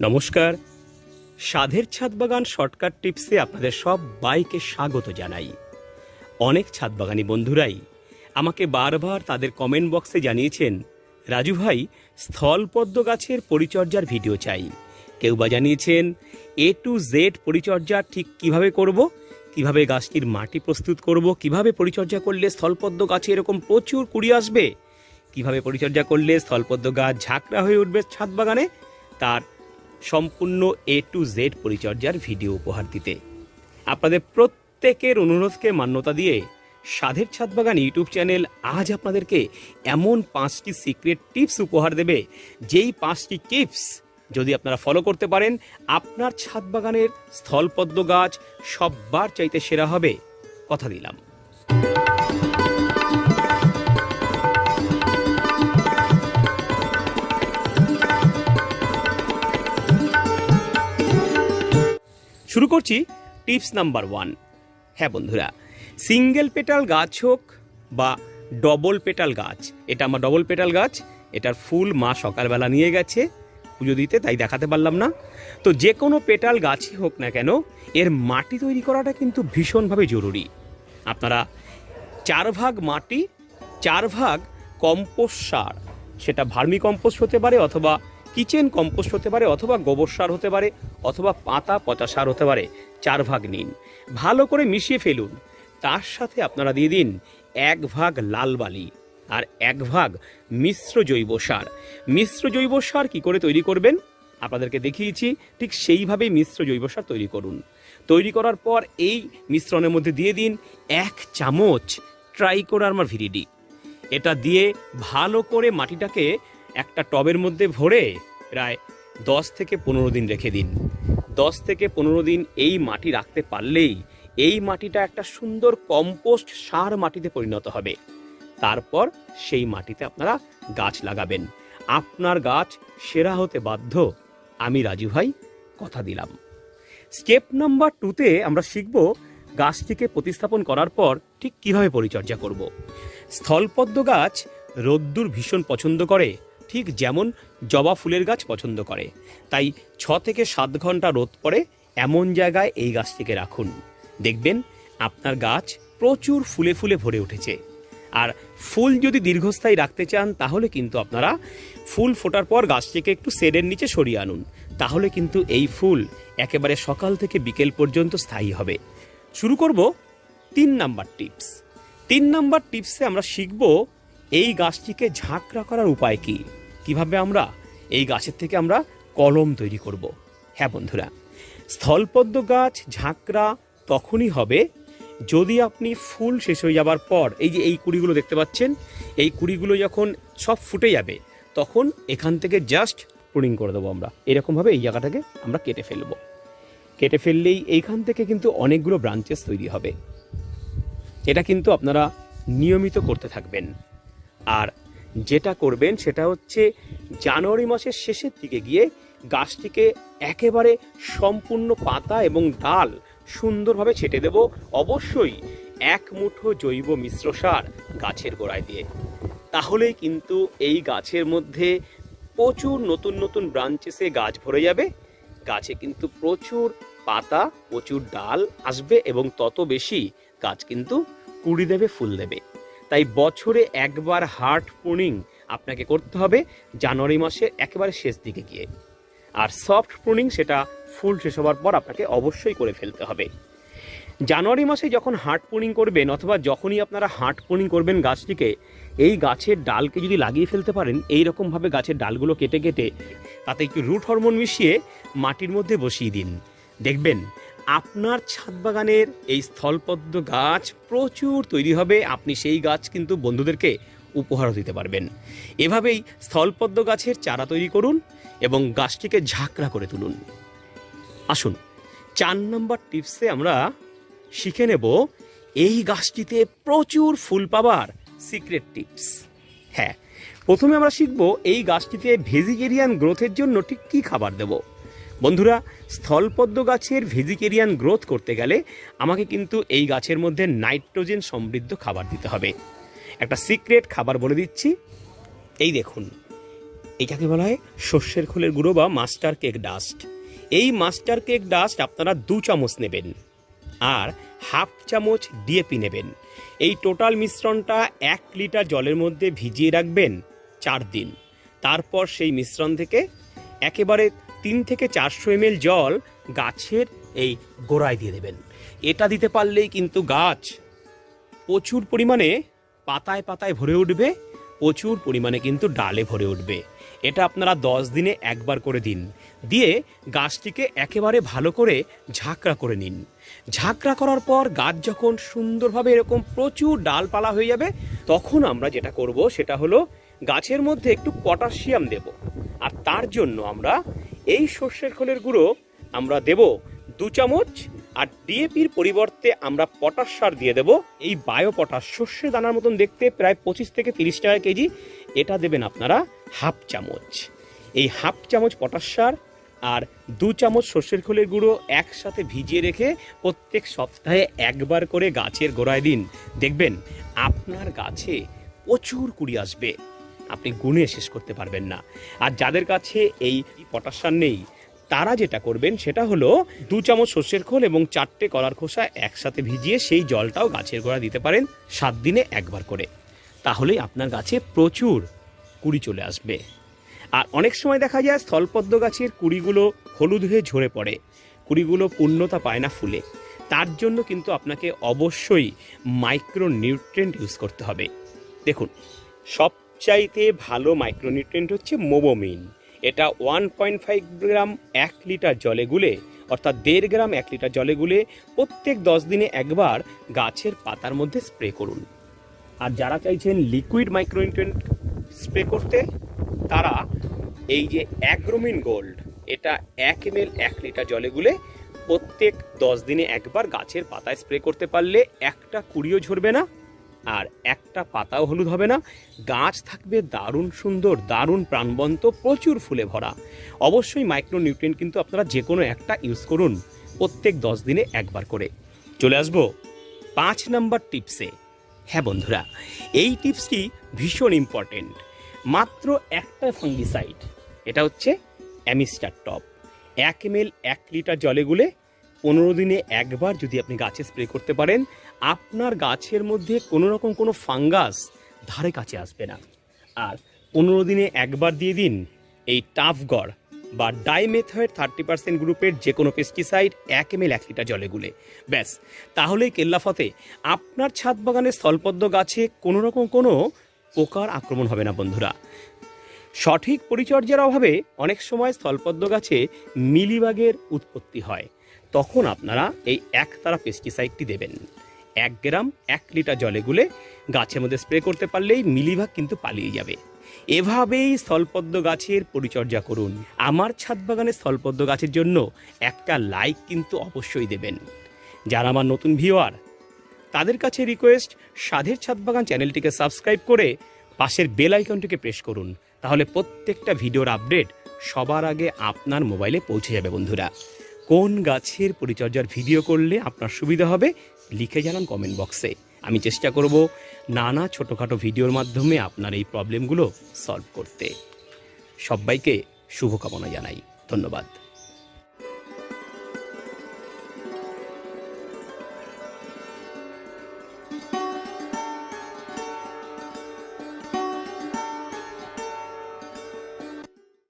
নমস্কার। সাধের ছাদ বাগান শর্টকাট টিপসে আপনাদের সব বাইকে স্বাগত জানাই। অনেক ছাদ বাগানি বন্ধুরাই আমাকে বারবার তাদের কমেন্ট বক্সে জানিয়েছেন, রাজু ভাই স্থলপদ্ম গাছের পরিচর্যার ভিডিও চাই। কেউ বা জানিয়েছেন, এ টু জেড পরিচর্যা ঠিক কীভাবে করব? কীভাবে গাছটির মাটি প্রস্তুত করব? কীভাবে পরিচর্যা করলে স্থলপদ্ম গাছে এরকম প্রচুর কুড়ি আসবে? কীভাবে পরিচর্যা করলে স্থলপদ্ম গাছ ঝাঁকড়া হয়ে উঠবে ছাদ বাগানে? তার সম্পূর্ণ এ টু জেড পরিচর্যার ভিডিও উপহার দিতে। আপনাদের প্রত্যেকের অনুরোধকে মান্যতা দিয়ে সাধের ছাদ বাগান ইউটিউব চ্যানেল আজ আপনাদেরকে এমন পাঁচটি সিক্রেট টিপস উপহার দেবে, যেই পাঁচটি টিপস যদি আপনারা ফলো করতে পারেন, আপনার ছাদ বাগানের স্থলপদ্ম গাছ সববার চাইতে সেরা হবে। কথা দিলাম। শুরু করছি টিপস নাম্বার ওয়ান। হ্যাঁ বন্ধুরা, সিঙ্গেল পেটাল গাছ হোক বা ডবল পেটাল গাছ, এটা আমার ডবল পেটাল গাছ, এটার ফুল মা সকালবেলা নিয়ে গেছে, পুজো দিতে, তাই দেখাতে পারলাম না। তো যে কোনো পেটাল গাছই হোক না কেন, এর মাটি তৈরি করাটা কিন্তু ভীষণভাবে জরুরি। আপনারা চার ভাগ মাটি, চার ভাগ কম্পোস্ট সার, সেটা ভার্মি কম্পোস্ট হতে পারে অথবা কিচেন কম্পোস্ট হতে পারে অথবা গোবর সার হতে পারে অথবা পাতা, পচা সার হতে পারে। চার ভাগ নিন। ভালো করে মিশিয়ে ফেলুন। তার সাথে আপনারা দিয়ে দিন এক ভাগ লাল বালি আর এক ভাগ মিশ্র জৈব সার। মিশ্র জৈব সার কি করে তৈরি করবেন? আপনাদেরকে দেখিয়েছি, ঠিক সেইভাবেই মিশ্র জৈব সার তৈরি করুন। তৈরি করার পর এই মিশ্রণের মধ্যে দিয়ে দিন এক চামচ ট্রাইকোডার্মা ভিরিডি। এটা দিয়ে ভালো করে মাটিটাকে একটা টবের মধ্যে ভরে প্রায় দশ থেকে পনেরো দিন রেখে দিন। দশ থেকে পনেরো দিন এই মাটি রাখতে পারলেই এই মাটিটা একটা সুন্দর কম্পোস্ট সার মাটিতে পরিণত হবে। তারপর সেই মাটিতে আপনারা গাছ লাগাবেন। আপনার গাছ সেরা হতে বাধ্য। আমি রাজু ভাই, কথা দিলাম। স্টেপ নাম্বার টুতে আমরা শিখব গাছটিকে প্রতিস্থাপন করার পর ঠিক কীভাবে পরিচর্যা করব। স্থলপদ্ম গাছ রোদ্দুর ভীষণ পছন্দ করে। ঠিক যেমন জবা ফুলের গাছ পছন্দ করে। তাই ছ থেকে সাত ঘণ্টা রোদ পড়ে এমন জায়গায় এই গাছটিকে রাখুন। দেখবেন আপনার গাছ প্রচুর ফুলে ফুলে ভরে উঠেছে। আর ফুল যদি দীর্ঘস্থায়ী রাখতে চান, তাহলে কিন্তু আপনারা ফুল ফোটার পর গাছটিকে একটু শেডের নিচে সরিয়ে আনুন। তাহলে কিন্তু এই ফুল একেবারে সকাল থেকে বিকেল পর্যন্ত স্থায়ী হবে। শুরু করব তিন নাম্বার টিপস। তিন নাম্বার টিপসে আমরা শিখব এই গাছটিকে ঝাঁকড়া করার উপায় কি? কীভাবে আমরা এই গাছের থেকে আমরা কলম তৈরি করব? হ্যাঁ বন্ধুরা, স্থলপদ্ম গাছ, ঝাঁকড়া তখনই হবে যদি আপনি ফুল শেষ হয়ে যাবার পর, এই যে এই কুড়িগুলো দেখতে পাচ্ছেন, এই কুড়িগুলো যখন সব ফুটে যাবে, তখন এখান থেকে জাস্ট প্রুনিং করে দেবো আমরা। এরকমভাবে এই জায়গাটাকে আমরা কেটে ফেলব। কেটে ফেললেই এইখান থেকে কিন্তু অনেকগুলো ব্রাঞ্চেস তৈরি হবে। এটা কিন্তু আপনারা নিয়মিত করতে থাকবেন। আর যেটা করবেন সেটা হচ্ছে জানুয়ারি মাসের শেষের দিকে গিয়ে গাছটিকে একেবারে সম্পূর্ণ পাতা এবং ডাল সুন্দরভাবে ছেটে দেব। অবশ্যই এক মুঠো জৈব মিশ্র সার গাছের গোড়ায় দিয়ে। তাহলেই কিন্তু এই গাছের মধ্যে প্রচুর নতুন নতুন ব্রাঞ্চেসে গাছ ভরে যাবে। গাছে কিন্তু প্রচুর পাতা, প্রচুর ডাল আসবে এবং তত বেশি গাছ কিন্তু কুড়ি দেবে, ফুল দেবে। তাই বছরে একবার হার্ট প্রুনিং আপনাকে করতে হবে জানুয়ারি মাসের একেবারে শেষ দিকে গিয়ে। আর সফট প্রুনিং সেটা ফুল শেষ হওয়ার পর আপনাকে অবশ্যই করে ফেলতে হবে। জানুয়ারি মাসে যখন হার্ট প্রুনিং করবেন অথবা যখনই আপনারা হার্ট প্রুনিং করবেন গাছটিকে, এই গাছের ডালকে যদি লাগিয়ে ফেলতে পারেন, এই রকমভাবে গাছের ডালগুলো কেটে কেটে তাতে একটু রুট হরমোন মিশিয়ে মাটির মধ্যে বসিয়ে দিন। দেখবেন আপনার ছাদ বাগানের এই স্থলপদ্ম গাছ প্রচুর তৈরি হবে। আপনি সেই গাছ কিন্তু বন্ধুদেরকে উপহারও দিতে পারবেন। এভাবেই স্থলপদ্ম গাছের চারা তৈরি করুন এবং গাছটিকে ঝাঁকড়া করে তুলুন। আসুন, চার নম্বর টিপসে আমরা শিখে নেব এই গাছটিতে প্রচুর ফুল পাবার সিক্রেট টিপস। হ্যাঁ প্রথমে আমরা শিখব এই গাছটিতে ভেজিটেরিয়ান গ্রোথের জন্য ঠিক কী খাবার দেব। বন্ধুরা, স্থলপদ্ম গাছের ভেজিটেরিয়ান গ্রোথ করতে গেলে আমাকে কিন্তু এই গাছের মধ্যে নাইট্রোজেন সমৃদ্ধ খাবার দিতে হবে। একটা সিক্রেট খাবার বলে দিচ্ছি। এই দেখুন, এটাকে বলা হয় শস্যের খোলের গুঁড়ো বা মাস্টার কেক ডাস্ট। এই মাস্টার কেক ডাস্ট আপনারা দু চামচ নেবেন আর হাফ চামচ ডিএপি নেবেন। এই টোটাল মিশ্রণটা এক লিটার জলের মধ্যে ভিজিয়ে রাখবেন চার দিন। তারপর সেই মিশ্রণ থেকে একেবারে তিন থেকে চারশো এমএল জল গাছের এই গোড়ায় দিয়ে দেবেন। এটা দিতে পারলেই কিন্তু গাছ প্রচুর পরিমাণে পাতায় পাতায় ভরে উঠবে, প্রচুর পরিমাণে কিন্তু ডালে ভরে উঠবে। এটা আপনারা দশ দিনে একবার করে দিন। দিয়ে গাছটিকে একেবারে ভালো করে ঝাঁকড়া করে নিন। ঝাঁকড়া করার পর গাছ যখন সুন্দরভাবে এরকম প্রচুর ডালপালা হয়ে যাবে, তখন আমরা যেটা করব সেটা হলো গাছের মধ্যে একটু পটাশিয়াম দেব। আর তার জন্য আমরা এই সর্ষের খোলের গুঁড়ো আমরা দেব দু চামচ আর ডিএপির পরিবর্তে আমরা পটাশ সার দিয়ে দেব। এই বায়ো পটাশ শস্যের দানার মতন দেখতে প্রায় পঁচিশ থেকে তিরিশ টাকা কেজি। এটা দেবেন আপনারা হাফ চামচ। এই হাফ চামচ পটাশ সার আর দু চামচ সর্ষের খোলের গুঁড়ো একসাথে ভিজিয়ে রেখে প্রত্যেক সপ্তাহে একবার করে গাছের গোড়ায় দিন। দেখবেন আপনার গাছে প্রচুর কুড়ি আসবে। আপনি গুণে শেষ করতে পারবেন না। আর যাদের কাছে এই পটাশ সার নেই, তারা যেটা করবেন সেটা হলো দু চামচ সর্ষের খোল এবং চারটে কলার খোসা একসাথে ভিজিয়ে সেই জলটাও গাছের গোড়া দিতে পারেন সাত দিনে একবার করে। তাহলেই আপনার গাছে প্রচুর কুড়ি চলে আসবে। আর অনেক সময় দেখা যায় স্থলপদ্ম গাছের কুড়িগুলো হলুদ হয়ে ঝরে পড়ে। কুড়িগুলো পূর্ণতা পায় না ফুলে। তার জন্য কিন্তু আপনাকে অবশ্যই মাইক্রো নিউট্রেন্ট ইউজ করতে হবে। দেখুন সবচাইতে ভালো মাইক্রোনিউট্রিয়েন্ট হচ্ছে মোবোমিন এটা ওয়ান পয়েন্ট ফাইভ গ্রাম এক লিটার জলে গুলে, অর্থাৎ দেড় গ্রাম এক লিটার জলে গুলে প্রত্যেক দশ দিনে একবার গাছের পাতার মধ্যে স্প্রে করুন। আর যারা চাইছেন লিকুইড মাইক্রোনিউট্রিয়েন্ট স্প্রে করতে, তারা এই যে অ্যাগ্রোমিন গোল্ড এটা এক এম এল এক লিটার জলে গুলে প্রত্যেক দশ দিনে একবার গাছের পাতায় স্প্রে করতে পারলে একটা কুড়িও ঝরবে না। আর একটা পাতাও হলুদ হবে না। গাছ থাকবে দারুণ সুন্দর, দারুণ প্রাণবন্ত, প্রচুর ফুলে ভরা। অবশ্যই মাইক্রো নিউট্রিয়েন্ট কিন্তু আপনারা যে কোনো একটা ইউজ করুন, প্রত্যেক দশ দিনে একবার করে। চলে আসব পাঁচ নাম্বার টিপসে হ্যাঁ বন্ধুরা, এই টিপসটি ভীষণ ইম্পর্টেন্ট মাত্র একটা ফাঙ্গিসাইড এটা হচ্ছে অ্যামিস্টার টপ। এক এম এক লিটার জলে গুলে পনেরো দিনে একবার যদি আপনি গাছে স্প্রে করতে পারেন, আপনার গাছের মধ্যে কোনো রকম কোনো ফাঙ্গাস ধারে কাছে আসবে না। আর পনেরো দিনে একবার দিয়ে দিন এই টাফগড় বা ডাইমেথয়েড থার্টি পার্সেন্ট গ্রুপের যে কোনো পেস্টিসাইড এক এম এল এক লিটার জলে গুলে। ব্যাস, তাহলেই কেল্লাফতে আপনার ছাদ বাগানের স্থলপদ্ম গাছে কোনো রকম কোনো পোকার আক্রমণ হবে না বন্ধুরা। সঠিক পরিচর্যার অভাবে অনেক সময় স্থলপদ্ম গাছে মিলিবাগের উৎপত্তি হয়। তখন আপনারা এই একতারা পেস্টিসাইডটি দেবেন। এক গ্রাম এক লিটার জলে গুলে গাছের মধ্যে স্প্রে করতে পারলেই মিলিভাগ কিন্তু পালিয়ে যাবে। এভাবেই স্থলপদ্ম গাছের পরিচর্যা করুন। আমার ছাদ বাগানের স্থলপদ্ম গাছের জন্য একটা লাইক কিন্তু অবশ্যই দেবেন। যারা আমার নতুন ভিওয়ার তাদের কাছে রিকোয়েস্ট সাধের ছাদ বাগান চ্যানেলটিকে সাবস্ক্রাইব করে পাশের বেল আইকনটিকে প্রেস করুন। তাহলে প্রত্যেকটা ভিডিওর আপডেট সবার আগে আপনার মোবাইলে পৌঁছে যাবে বন্ধুরা। কোন গাছের পরিচর্যার ভিডিও করলে আপনার সুবিধা হবে, লিখে জানান কমেন্ট বক্সে আমি চেষ্টা করব নানা ছোটোখাটো ভিডিওর মাধ্যমে আপনার এই প্রবলেমগুলো সলভ করতে। সবাইকে শুভকামনা জানাই। ধন্যবাদ।